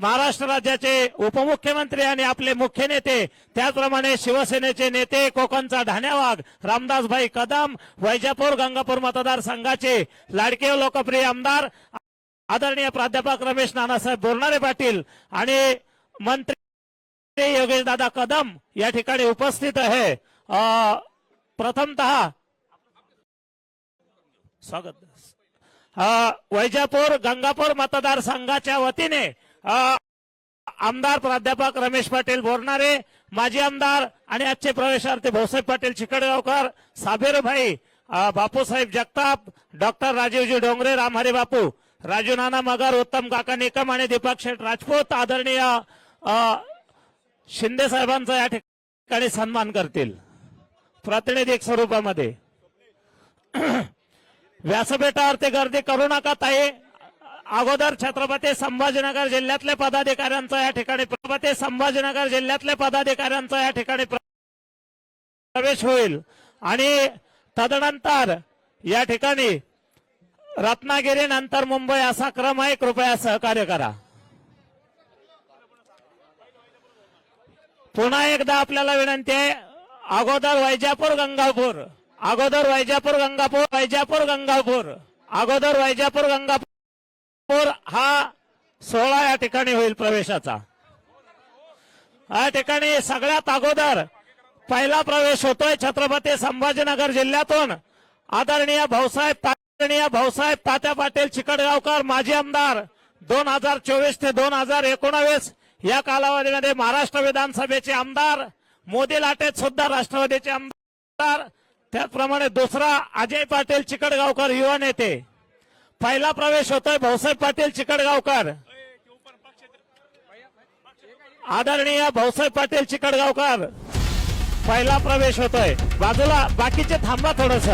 महाराष्ट्र राज्याचे उपमुख्यमंत्री आणि आपले मुख्य नेते त्याचप्रमाणे शिवसेनेचे नेते कोकणचा ढाण्यावाग रामदासभाई कदम वैजापूर गंगापूर मतदारसंघाचे लाडके लोकप्रिय आमदार आदरणीय प्राध्यापक रमेश नानासाहेब बोरणारे पाटील आणि मंत्री योगेश दादा कदम या ठिकाणी उपस्थित आहे. प्रथमत प्रथमतः स्वागत. वैजापूर गंगापूर मतदारसंघाच्या वतीने आमदार प्राध्यापक रमेश पाटील बोरणारे माजी आमदार आणि आजचे प्रवेशार्थी भाऊसाहेब पाटील चिकडगावकर साबेरभाई बापूसाहेब जगताप डॉक्टर राजीवजी डोंगरे रामहरे बापू राजू नाना मगर उत्तम काका निकम आणि दीपक शेठ राजपूत आदरणीय शिंदे साहेबांचा या ठिकाणी सन्मान करतील. प्रातिनिधिक स्वरूपामध्ये. व्यासपीठावरती गर्दी करू नका ताई. अगोदर छत्रपती संभाजीनगर जिल्ह्यातल्या पदाधिकाऱ्यांचा या ठिकाणी छत्रपती संभाजीनगर जिल्ह्यातल्या पदाधिकाऱ्यांचा या ठिकाणी प्रवेश होईल. आणि तदनंतर या ठिकाणी रत्नागिरी नंतर मुंबई असा क्रम आहे. कृपया सहकार्य करा. पुन्हा एकदा आपल्याला विनंती आहे अगोदर वैजापूर गंगापूर. अगोदर वैजापूर गंगापूर वैजापूर गंगापूर. अगोदर वैजापूर गंगापूर. हा सोहळा या ठिकाणी होईल प्रवेशाचा. या ठिकाणी सगळ्यात अगोदर पहिला प्रवेश होतोय छत्रपती संभाजीनगर जिल्ह्यातून. आदरणीय भाऊसाहेब आदरणीय भाऊसाहेब तात्या पाटील चिकडगावकर माजी आमदार दोन हजार चोवीस ते दोन हजार एकोणावीस या कालावधीमध्ये महाराष्ट्र विधानसभेचे आमदार मोदी लाटेत सुद्धा राष्ट्रवादीचे आमदार त्याचप्रमाणे दुसरा अजय पाटील चिकडगावकर युवा नेते. पहिला प्रवेश होतोय भाऊसाहेब पाटील चिकडगावकर आदरणीय भाऊसाहेब पाटील चिकडगावकर पहिला प्रवेश होतोय. बाजूला बाकीचे थांबा थोडस.